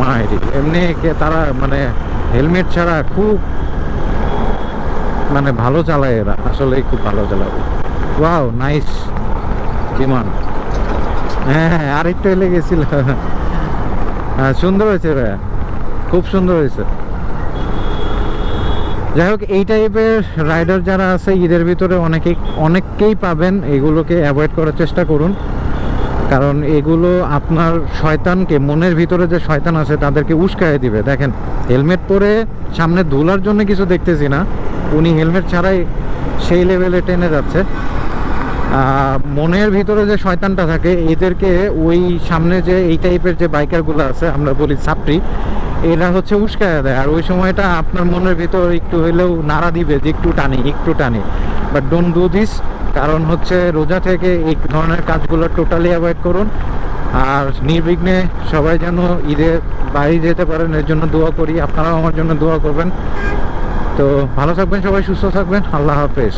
মায়েরি এমনি তারা মানে হেলমেট ছাড়া খুব মানে ভালো চালায় এরা, আসলেই খুব ভালো চালায় ওয়াও, নাইস বিমান। হ্যাঁ হ্যাঁ আরেকটু এলে গেছিল। হ্যাঁ সুন্দর হয়েছে রে। খুব সুন্দর হয়েছে। যাই হোক, এই টাইপের রাইডার যারা আছে, ঈদের ভিতরে অনেকেই অনেককেই পাবেন। এগুলোকে অ্যাভয়েড করার চেষ্টা করুন। কারণ এগুলো আপনার শয়তানকে, মনের ভিতরে যে শয়তান আছে, তাদেরকে উস্কায় দিবে। দেখেন, হেলমেট পরে সামনে ধুলার জন্য কিছু দেখতেছি না। উনি হেলমেট ছাড়াই সেই লেভেলে টেনে যাচ্ছে। মনের ভিতরে যে শয়তানটা থাকে, এদেরকে ওই সামনে যে এই টাইপের যে বাইকারগুলো আছে, আমরা বলি ছাত্রী, এরা হচ্ছে উস্কায় দেয়। আর ওই সময়টা আপনার মনের ভিতর একটু হইলেও নাড়া দিবে যে একটু টানি একটু টানি। বাট ডোন্ট ডু দিস কারণ হচ্ছে রোজা থেকে এই ধরনের কাজগুলো টোটালি অ্যাভয়েড করুন। আর নির্বিঘ্নে সবাই যেন ঈদে বাড়ি যেতে পারেন, এর জন্য দোয়া করি। আপনারাও আমার জন্য দোয়া করবেন। তো ভালো থাকবেন সবাই, সুস্থ থাকবেন। আল্লাহ হাফেজ।